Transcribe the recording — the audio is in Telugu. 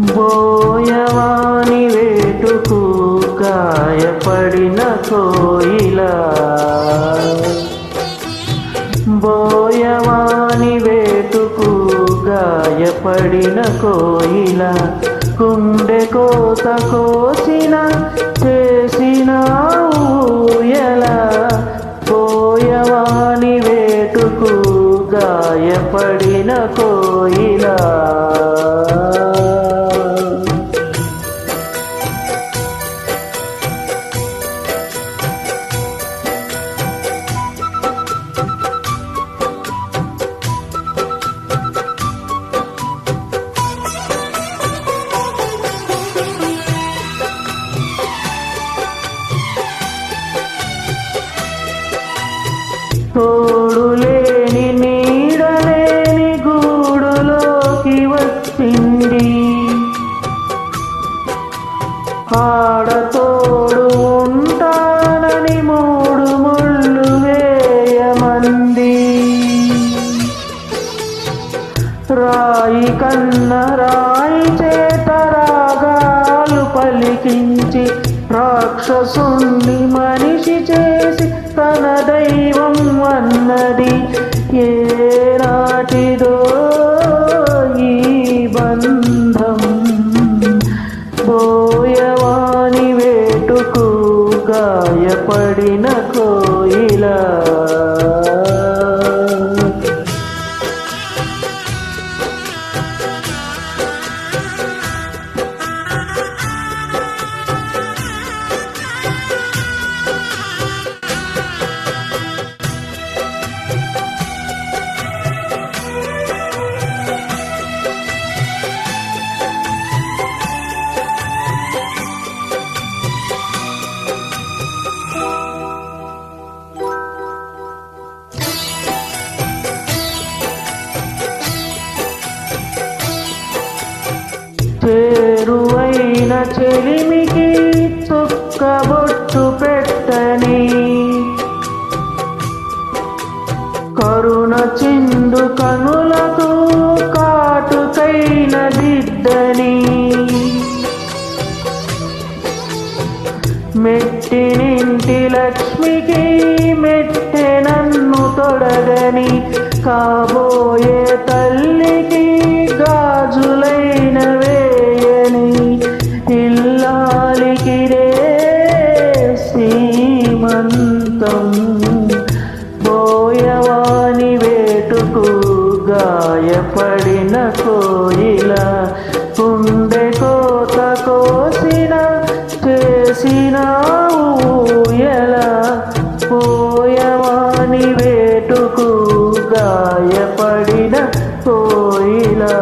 బోయవాని వేటుకు గాయపడిన కోయిల. బోయవాని వేటుకు గాయపడిన కోయిల. కుండె కోత కోసిన చేసిన ఊయల. పోయవాని వేటుకు గాయపడిన కోయిల. తోడులేని నీడలేని గూడులోకి వచ్చింది. ఆడతోడు ఉంటానని మూడు ముళ్ళు వేయమంది. రాయి కన్న రాయి చేత రాగాలు పలికించి రాక్షసుణ్ణి మనిషి చేసి తన దైవం சன்னதி ஏ చేరువైన చెలిమికి చుక్కబొట్టు పెట్టని. కరుణ చిందు కనులకు కాటుకైన దిద్దని. మెట్టినింటి లక్ష్మికి మెట్టె నన్ను తొడగని కాబోయే తల్లి గాయపడిన కోయిల కుండె కోత కోసిన చేసిన ఊయల పోయవాని వేటుకు గాయపడిన కోయిలా.